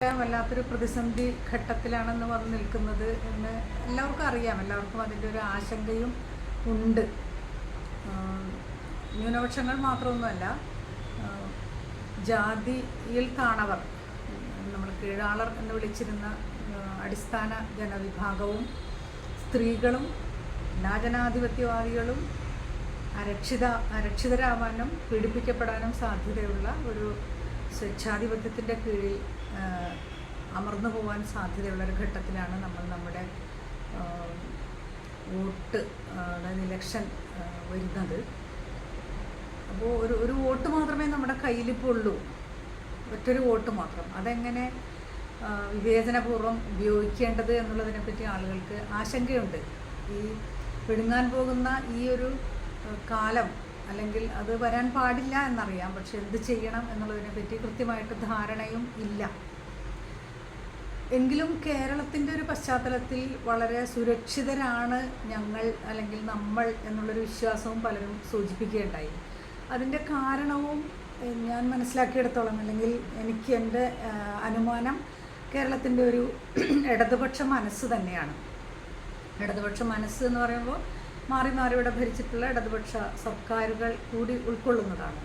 വല്ലാത്തൊരു പ്രതിസന്ധി ഘട്ടത്തിലാണെന്ന് വന്ന് നിൽക്കുന്നത് എന്ന് എല്ലാവർക്കും അറിയാം. എല്ലാവർക്കും അതിന്റെ ഒരു ആശങ്കയും ഉണ്ട്. ന്യൂനപക്ഷങ്ങൾ മാത്രമൊന്നുമല്ല ജാതിയിൽ താണവർ നമ്മൾ കീഴാളർ എന്ന് വിളിച്ചിരുന്ന അടിസ്ഥാന ജനവിഭാഗവും സ്ത്രീകളും എല്ലാ ജനാധിപത്യവാദികളും അരക്ഷിത അരക്ഷിതരാവാനും പീഡിപ്പിക്കപ്പെടാനും സാധ്യതയുള്ള ഒരു സ്വേച്ഛാധിപത്യത്തിന്റെ കീഴിൽ അമർന്നു പോകാൻ സാധ്യതയുള്ള ഒരു ഘട്ടത്തിലാണ് നമ്മൾ നമ്മുടെ വോട്ട് അതായത് ഇലക്ഷൻ വരുന്നത്. അപ്പോൾ ഒരു ഒരു വോട്ട് മാത്രമേ നമ്മുടെ കയ്യിലിപ്പോൾ ഉള്ളൂ ഒറ്റൊരു വോട്ട് മാത്രം. അതെങ്ങനെ വിവേചനപൂർവം ഉപയോഗിക്കേണ്ടത് എന്നുള്ളതിനെപ്പറ്റി ആളുകൾക്ക് ആശങ്കയുണ്ട്. ഈ പിടുങ്ങാൻ പോകുന്ന ഈ ഒരു കാലം അല്ലെങ്കിൽ അത് വരാൻ പാടില്ല എന്നറിയാം. പക്ഷെ എന്ത് ചെയ്യണം എന്നുള്ളതിനെ പറ്റി കൃത്യമായിട്ട് ധാരണയും ഇല്ല. എങ്കിലും കേരളത്തിന്റെ ഒരു പശ്ചാത്തലത്തിൽ വളരെ സുരക്ഷിതരാണ് ഞങ്ങൾ അല്ലെങ്കിൽ നമ്മൾ എന്നുള്ളൊരു വിശ്വാസവും പലരും സൂചിപ്പിക്കുകയുണ്ടായി. അതിന്റെ കാരണവും ഞാൻ മനസ്സിലാക്കിയെടുത്തോളം അല്ലെങ്കിൽ എനിക്ക് എന്റെ അനുമാനം കേരളത്തിന്റെ ഒരു ഇടതുപക്ഷ മനസ്സ് തന്നെയാണ്. ഇടതുപക്ഷ മനസ്സ് എന്ന് പറയുമ്പോൾ മാറി മാറി ഇവിടെ ഭരിച്ചിട്ടുള്ള ഇടതുപക്ഷ സർക്കാരുകൾ കൂടി ഉൾക്കൊള്ളുന്നതാണ്.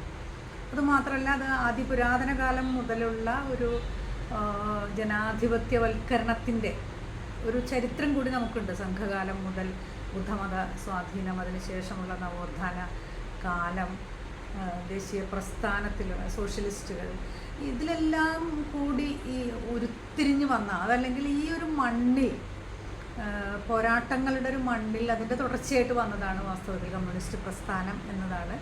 അതുമാത്രമല്ല അത് അതിപുരാതന കാലം മുതലുള്ള ഒരു ജനാധിപത്യവൽക്കരണത്തിന്റെ ഒരു ചരിത്രം കൂടി നമുക്കുണ്ട്. സംഘകാലം മുതൽ ബുദ്ധമത സ്വാധീനം അതിനുശേഷമുള്ള നവോത്ഥാന കാലം ദേശീയ പ്രസ്ഥാനത്തിൽ സോഷ്യലിസ്റ്റുകൾ ഇതിലെല്ലാം കൂടി ഈ ഉരുത്തിരിഞ്ഞു വന്ന അതല്ലെങ്കിൽ ഈ ഒരു മണ്ണിൽ പോരാട്ടങ്ങളുടെ ഒരു മണ്ണിൽ അതിന്റെ തുടർച്ചയായിട്ട് വന്നതാണ് വാസ്തവത്തിൽ കമ്മ്യൂണിസ്റ്റ് പ്രസ്ഥാനം എന്നതാണ്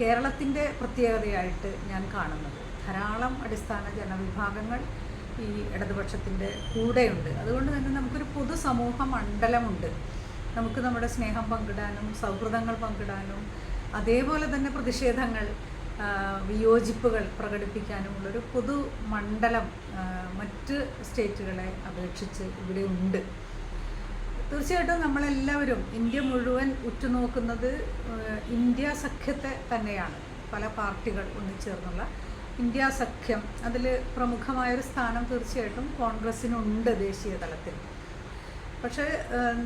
കേരളത്തിന്റെ പ്രത്യേകതയായിട്ട് ഞാൻ കാണുന്നത്. ധാരാളം അടിസ്ഥാന ജനവിഭാഗങ്ങൾ ഈ ഇടതുപക്ഷത്തിന്റെ കൂടെയുണ്ട്. അതുകൊണ്ട് തന്നെ നമുക്കൊരു പൊതുസമൂഹ മണ്ഡലമുണ്ട്. നമുക്ക് നമ്മുടെ സ്നേഹം പങ്കിടാനും സൗഹൃദങ്ങൾ പങ്കിടാനും അതേപോലെ തന്നെ പ്രതിഷേധങ്ങൾ വിയോജിപ്പുകൾ പ്രകടിപ്പിക്കാനുമുള്ളൊരു പൊതു മണ്ഡലം മറ്റ് സ്റ്റേറ്റുകളെ അപേക്ഷിച്ച് ഇവിടെ ഉണ്ട്. തീർച്ചയായിട്ടും നമ്മളെല്ലാവരും ഇന്ത്യ മുഴുവൻ ഉറ്റുനോക്കുന്നത് ഇന്ത്യ സഖ്യത്തെ തന്നെയാണ്. പല പാർട്ടികൾ ഒന്നിച്ചേർന്നുള്ള ഇന്ത്യ സഖ്യം. അതിൽ പ്രമുഖമായൊരു സ്ഥാനം തീർച്ചയായിട്ടും കോൺഗ്രസ്സിനുണ്ട് ദേശീയ തലത്തിൽ. പക്ഷേ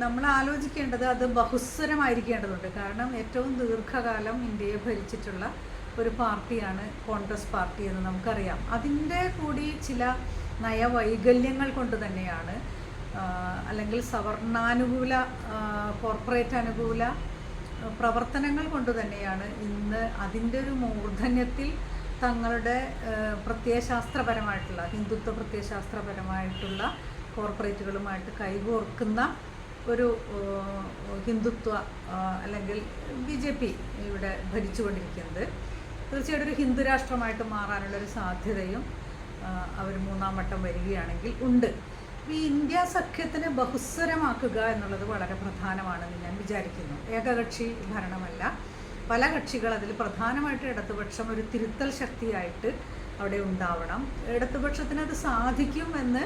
നമ്മൾ ആലോചിക്കേണ്ടത് അത് ബഹുസ്വരമായിരിക്കേണ്ടതുണ്ട്. കാരണം ഏറ്റവും ദീർഘകാലം ഇന്ത്യയെ ഭരിച്ചിട്ടുള്ള ഒരു പാർട്ടിയാണ് കോൺഗ്രസ് പാർട്ടി എന്ന് നമുക്കറിയാം. അതിന്റെ കൂടി ചില നയവൈകല്യങ്ങൾ കൊണ്ട് തന്നെയാണ് അല്ലെങ്കിൽ സവർണാനുകൂല കോർപ്പറേറ്റ് അനുകൂല പ്രവർത്തനങ്ങൾ കൊണ്ട് തന്നെയാണ് ഇന്ന് അതിന്റെ ഒരു മൂർധന്യത്തിൽ തങ്ങളുടെ പ്രത്യയശാസ്ത്രപരമായിട്ടുള്ള ഹിന്ദുത്വ പ്രത്യയശാസ്ത്രപരമായിട്ടുള്ള കോർപ്പറേറ്റുകളുമായിട്ട് കൈകോർക്കുന്ന ഒരു ഹിന്ദുത്വ അല്ലെങ്കിൽ ബി ജെ പി ഇവിടെ ഭരിച്ചുകൊണ്ടിരിക്കുന്നത്. തീർച്ചയായിട്ടും ഒരു ഹിന്ദുരാഷ്ട്രമായിട്ട് രാഷ്ട്രമായിട്ട് മാറാനുള്ള ഒരു സാധ്യതയും അവർ മൂന്നാം വട്ടം വരികയാണെങ്കിൽ ഉണ്ട്. ഈ ഇന്ത്യ സഖ്യത്തിനെ ബഹുസ്വരമാക്കുക എന്നുള്ളത് വളരെ പ്രധാനമാണെന്ന് ഞാൻ വിചാരിക്കുന്നു. ഏകകക്ഷി ഭരണമല്ല. പല കക്ഷികൾ അതിൽ പ്രധാനമായിട്ട് ഇടതുപക്ഷം ഒരു തിരുത്തൽ ശക്തിയായിട്ട് അവിടെ ഉണ്ടാവണം. ഇടതുപക്ഷത്തിന് അത് സാധിക്കും എന്ന്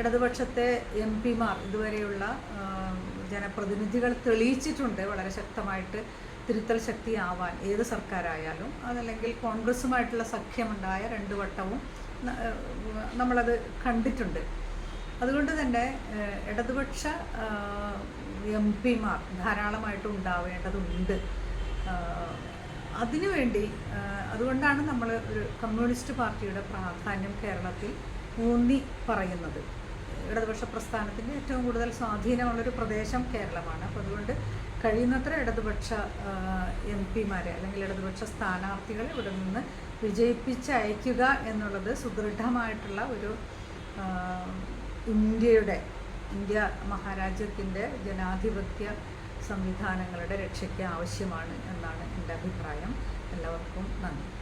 ഇടതുപക്ഷത്തെ എം പിമാർ ഇതുവരെയുള്ള ജനപ്രതിനിധികൾ തെളിയിച്ചിട്ടുണ്ട്. വളരെ ശക്തമായിട്ട് തിരുത്തൽ ആവാൻ ഏത് സർക്കാരായാലും അതല്ലെങ്കിൽ കോൺഗ്രസുമായിട്ടുള്ള സഖ്യമുണ്ടായ രണ്ട് വട്ടവും നമ്മളത് കണ്ടിട്ടുണ്ട്. അതുകൊണ്ട് തന്നെ ഇടതുപക്ഷ എം പിമാർ ധാരാളമായിട്ട് ഉണ്ടാവേണ്ടതുണ്ട്. അതിനുവേണ്ടി അതുകൊണ്ടാണ് നമ്മൾ ഒരു കമ്മ്യൂണിസ്റ്റ് പാർട്ടിയുടെ പ്രാധാന്യം കേരളത്തിൽ ഊന്നി പറയുന്നത്. ഇടതുപക്ഷ പ്രസ്ഥാനത്തിന്റെ ഏറ്റവും കൂടുതൽ സ്വാധീനമുള്ളൊരു പ്രദേശം കേരളമാണ്. അപ്പോൾ അതുകൊണ്ട് കഴിയുന്നത്ര ഇടതുപക്ഷ എം പിമാരെ അല്ലെങ്കിൽ ഇടതുപക്ഷ സ്ഥാനാർത്ഥികളെ ഇവിടെ നിന്ന് വിജയിപ്പിച്ചയക്കുക എന്നുള്ളത് സുദൃഢമായിട്ടുള്ള ഒരു ഇന്ത്യയുടെ ഇന്ത്യ മഹാരാജ്യത്തിന്റെ ജനാധിപത്യ സംവിധാനങ്ങളുടെ രക്ഷയ്ക്ക് ആവശ്യമാണ് എന്നാണ് എന്റെ അഭിപ്രായം. എല്ലാവർക്കും നന്ദി.